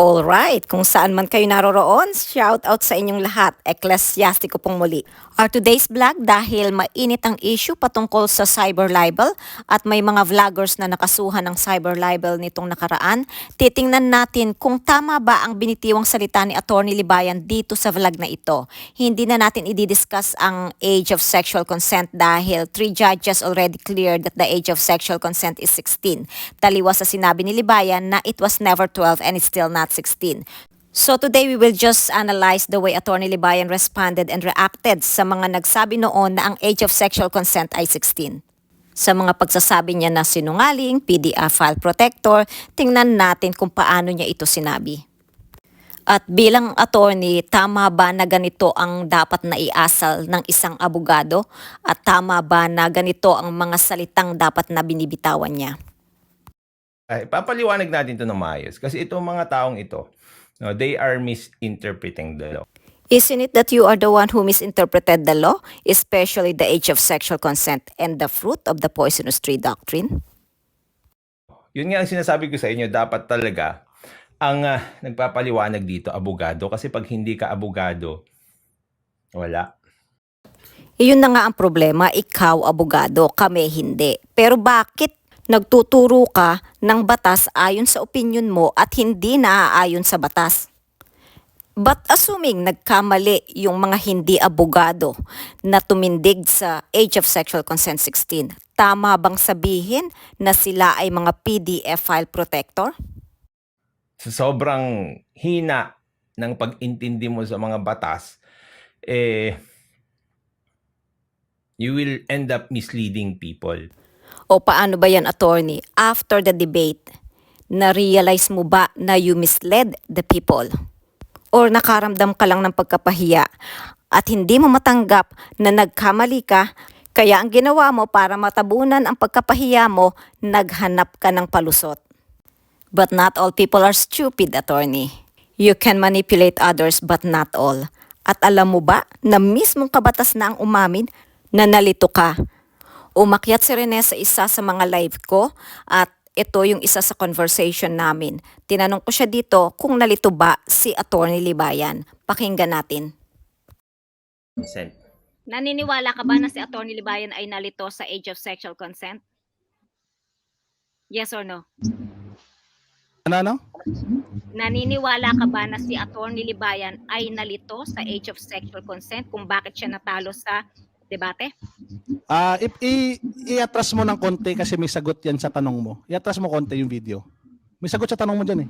Alright, kung saan man kayo naroroon, shout out sa inyong lahat. Ecclesiastico pong muli. Our today's vlog dahil mainit ang issue patungkol sa cyber libel at may mga vloggers na nakasuhan ng cyber libel nitong nakaraan, titingnan natin kung tama ba ang binitiwang salita ni Attorney Libayan dito sa vlog na ito. Hindi na natin i-discuss ang age of sexual consent dahil three judges already cleared that the age of sexual consent is 16. Taliwas sa sinabi ni Libayan na it was never 12 and it's still not 16. So today we will just analyze the way Attorney Libayan responded and reacted sa mga nagsabi noon na ang age of sexual consent ay 16. Sa mga pagsasabi niya na sinungaling, PDA file protector, tingnan natin kung paano niya ito sinabi. At bilang attorney, tama ba na ganito ang dapat na iasal ng isang abogado? At tama ba na ganito ang mga salitang dapat na binibitawan niya? Ay, papaliwanag natin to ng maayos. Kasi itong mga taong ito, no, they are misinterpreting the law. Isn't it that you are the one who misinterpreted the law, especially the age of sexual consent and the fruit of the poisonous tree doctrine? Yun nga ang sinasabi ko sa inyo, dapat talaga ang ah, nagpapaliwanag dito, abogado. Kasi pag hindi ka abogado, wala. Iyon na nga ang problema, ikaw abogado, kami hindi. Pero bakit nagtuturo ka ng batas ayon sa opinion mo at hindi naaayon sa batas? But assuming nagkamali yung mga hindi abogado na tumindig sa age of sexual consent 16, tama bang sabihin na sila ay mga PDF file protector? Sa sobrang hina ng pag-intindi mo sa mga batas, eh, you will end up misleading people. O paano ba yan, attorney? After the debate, na-realize mo ba na you misled the people? Or nakaramdam ka lang ng pagkapahiya at hindi mo matanggap na nagkamali ka, kaya ang ginawa mo para matabunan ang pagkapahiya mo, naghanap ka ng palusot. But not all people are stupid, attorney. You can manipulate others but not all. At alam mo ba na mismong kabatas na ang umamin na nalito ka Umakyat si Rene sa isa sa mga live ko at ito yung isa sa conversation namin. Tinanong ko siya dito kung nalito ba si Attorney Libayan. Pakinggan natin. Consent. Naniniwala ka ba na si Attorney Libayan ay nalito sa age of sexual consent? Yes or no? Ano, ano? Naniniwala ka ba na si Attorney Libayan ay nalito sa age of sexual consent kung bakit siya natalo sa debate? Ah, i- i- i-atras mo ng konti kasi may sagot yan sa tanong mo. I-atras mo konti yung video. May sagot sa tanong mo dyan eh.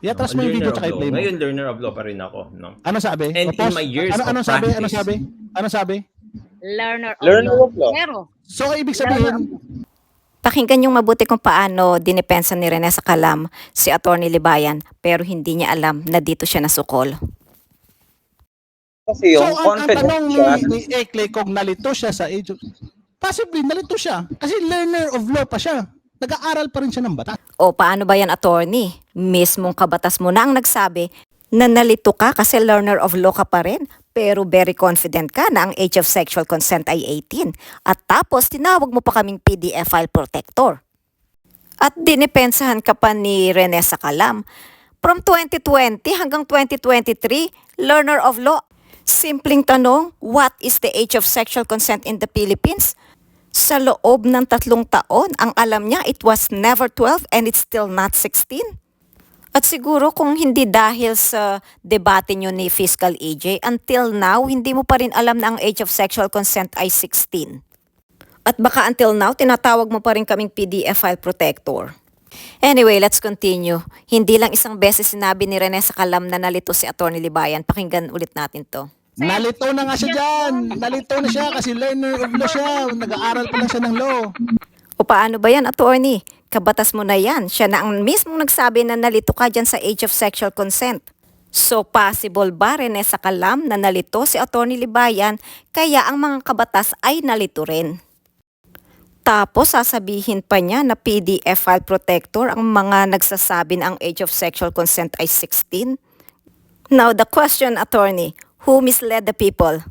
I-atras mo yung video tsaka of i-play mo. Ngayon, learner of law pa rin ako. No? Ano sabi? And O, in my years ano, of ano sabi? Ano practice- sabi? Ano sabi? Learner of Learner law. of law. Pero, So, ibig sabihin, Pakinggan yung mabuti kung paano dinipensa ni Rene sa kalam si Attorney Libayan pero hindi niya alam na dito siya nasukol. Kasi so yung ang, ang confidence tanong ni, ni Ekle kung nalito siya sa age of, possibly nalito siya kasi learner of law pa siya. Nag-aaral pa rin siya ng batas. O paano ba yan, Attorney? Mismong kabatas mo na ang nagsabi na nalito ka kasi learner of law ka pa rin pero very confident ka na ang age of sexual consent ay 18 at tapos tinawag mo pa kaming PDF file protector. At dinipensahan ka pa ni Rene sa kalam. From 2020 hanggang 2023, learner of law. Simpleng tanong, what is the age of sexual consent in the Philippines? Sa loob ng tatlong taon, ang alam niya it was never 12 and it's still not 16. At siguro kung hindi dahil sa debate nyo ni Fiscal AJ, until now, hindi mo pa rin alam na ang age of sexual consent ay 16. At baka until now, tinatawag mo pa rin kaming PDF file protector. Anyway, let's continue. Hindi lang isang beses sinabi ni Rene sa kalam na nalito si Atty. Libayan. Pakinggan ulit natin to. Nalito na nga siya dyan. Nalito na siya kasi learner of law siya. Nag-aaral pa lang siya ng law. O paano ba yan, attorney? Kabatas mo na yan. Siya na ang mismong nagsabi na nalito ka dyan sa age of sexual consent. So possible ba Rene sa kalam na nalito si Attorney Libayan kaya ang mga kabatas ay nalito rin? Tapos sasabihin pa niya na PDF file protector ang mga nagsasabi na ang age of sexual consent ay 16? Now the question, attorney, who misled the people?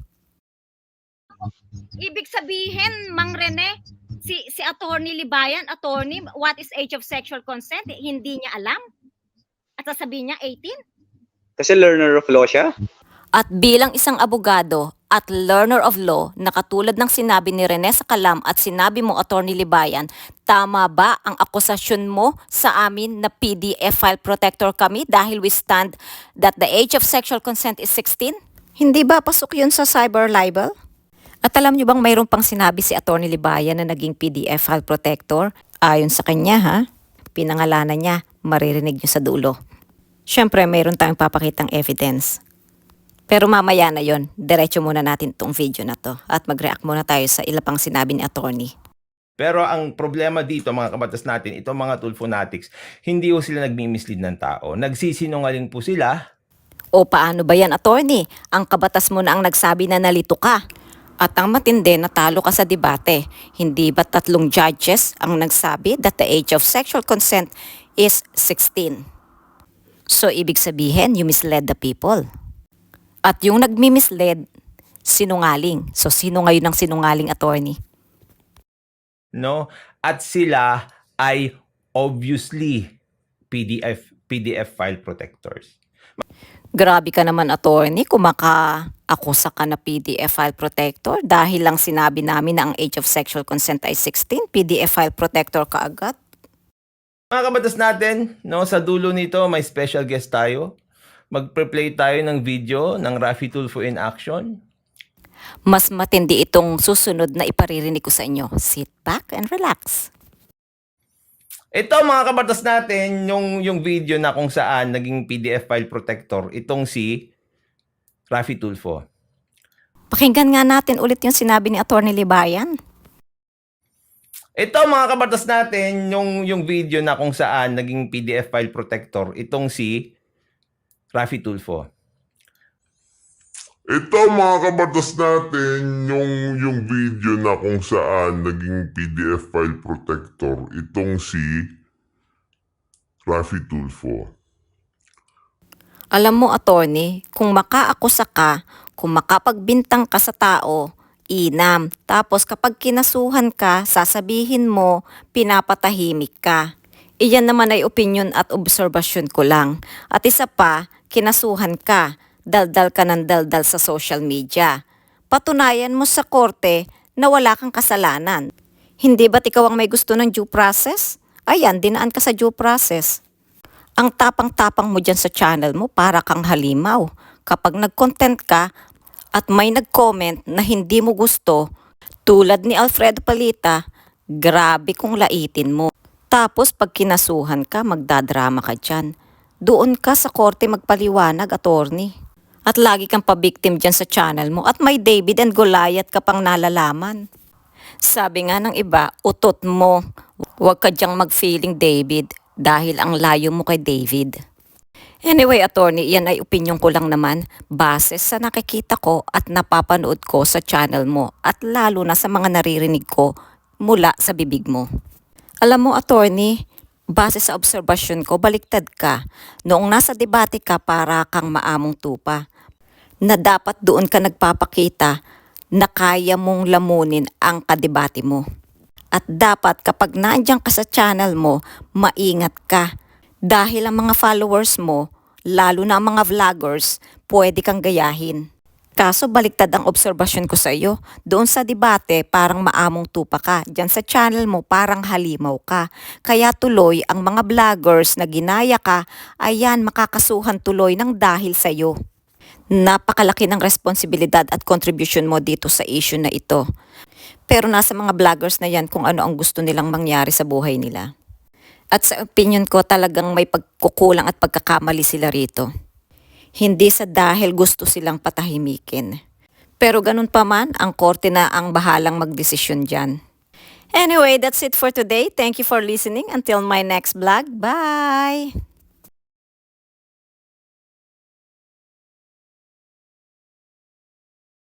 Ibig sabihin, Mang Rene, si si attorney Libayan, attorney, what is age of sexual consent? Eh, Hindi niya alam. At sasabihin niya 18. Kasi learner of law siya. At bilang isang abogado at learner of law na katulad ng sinabi ni Rene sa kalam at sinabi mo Attorney Libayan, tama ba ang akusasyon mo sa amin na PDF file protector kami dahil we stand that the age of sexual consent is 16? Hindi ba pasok yun sa cyber libel? At alam niyo bang mayroon pang sinabi si Attorney Libayan na naging PDF file protector? Ayon sa kanya ha, pinangalanan niya, maririnig niyo sa dulo. Siyempre, mayroon tayong papakitang evidence. Pero mamaya na yon, diretso muna natin tong video na to at mag-react muna tayo sa ilang pang sinabi ni attorney. Pero ang problema dito, mga kabatas natin, itong mga tool fanatics, hindi po sila nagmi-mislead ng tao. Nagsisinungaling po sila O paano ba yan, attorney? Ang kabatas mo na ang nagsabi na nalito ka. At ang matindi, natalo ka sa debate. Hindi ba tatlong judges ang nagsabi that the age of sexual consent is 16? So, ibig sabihin, you misled the people. At yung nagmi-mislead, sinungaling. So, sino ngayon ang sinungaling attorney? no? At sila ay obviously PDF PDF file protectors. Grabe ka naman, attorney, kung maka-akusa ka na PDF file protector dahil lang sinabi namin na ang age of sexual consent ay 16, PDF file protector ka agad. Mga kabatas natin, no, sa dulo nito may special guest tayo. Magpe-play tayo ng video ng Rafi Tulfo in action. Mas matindi itong susunod na iparirinig ko sa inyo. Sit back and relax. Ito mga kabatas natin, yung, yung video na kung saan naging PDF file protector, itong si Rafi Tulfo. Pakinggan nga natin ulit yung sinabi ni Attorney Libayan. Ito mga kabatas natin, yung, yung video na kung saan naging PDF file protector, itong si Rafi Tulfo. Ito mga kabatas natin, yung, yung video na kung saan naging PDF file protector, itong si Rafi Tulfo. Alam mo, attorney, kung makaakusa ka, kung makapagbintang ka sa tao, inam. Tapos kapag kinasuhan ka, sasabihin mo, pinapatahimik ka. Iyan naman ay opinion at obserbasyon ko lang. At isa pa, kinasuhan ka, daldal ka ng daldal sa social media. Patunayan mo sa korte na wala kang kasalanan. Hindi ba't ikaw ang may gusto ng due process? Ayan, dinaan ka sa due process. Ang tapang-tapang mo dyan sa channel mo para kang halimaw. Kapag nag-content ka at may nag-comment na hindi mo gusto, tulad ni Alfredo Palita, grabe kung laitin mo. Tapos pag kinasuhan ka, magdadrama ka dyan. Doon ka sa korte magpaliwanag, attorney. At lagi kang pabiktim dyan sa channel mo at may David and Goliath ka pang nalalaman. Sabi nga ng iba, utot mo. Huwag ka dyang mag-feeling David dahil ang layo mo kay David. Anyway, attorney, yan ay opinion ko lang naman base sa nakikita ko at napapanood ko sa channel mo at lalo na sa mga naririnig ko mula sa bibig mo. Alam mo, attorney, base sa obserbasyon ko, baliktad ka. Noong nasa debate ka para kang maamong tupa na dapat doon ka nagpapakita na kaya mong lamunin ang kadebate mo. At dapat kapag nandiyan ka sa channel mo, maingat ka. Dahil ang mga followers mo, lalo na ang mga vloggers, pwede kang gayahin. Kaso baliktad ang obserbasyon ko sa iyo. Doon sa debate, parang maamong tupa ka. Diyan sa channel mo, parang halimaw ka. Kaya tuloy, ang mga vloggers na ginaya ka, ayan, makakasuhan tuloy ng dahil sa iyo. Napakalaki ng responsibilidad at contribution mo dito sa issue na ito. Pero nasa mga vloggers na yan kung ano ang gusto nilang mangyari sa buhay nila. At sa opinion ko talagang may pagkukulang at pagkakamali sila rito. Hindi sa dahil gusto silang patahimikin. Pero ganun pa man, ang korte na ang bahalang magdesisyon dyan. Anyway, that's it for today. Thank you for listening. Until my next vlog. Bye!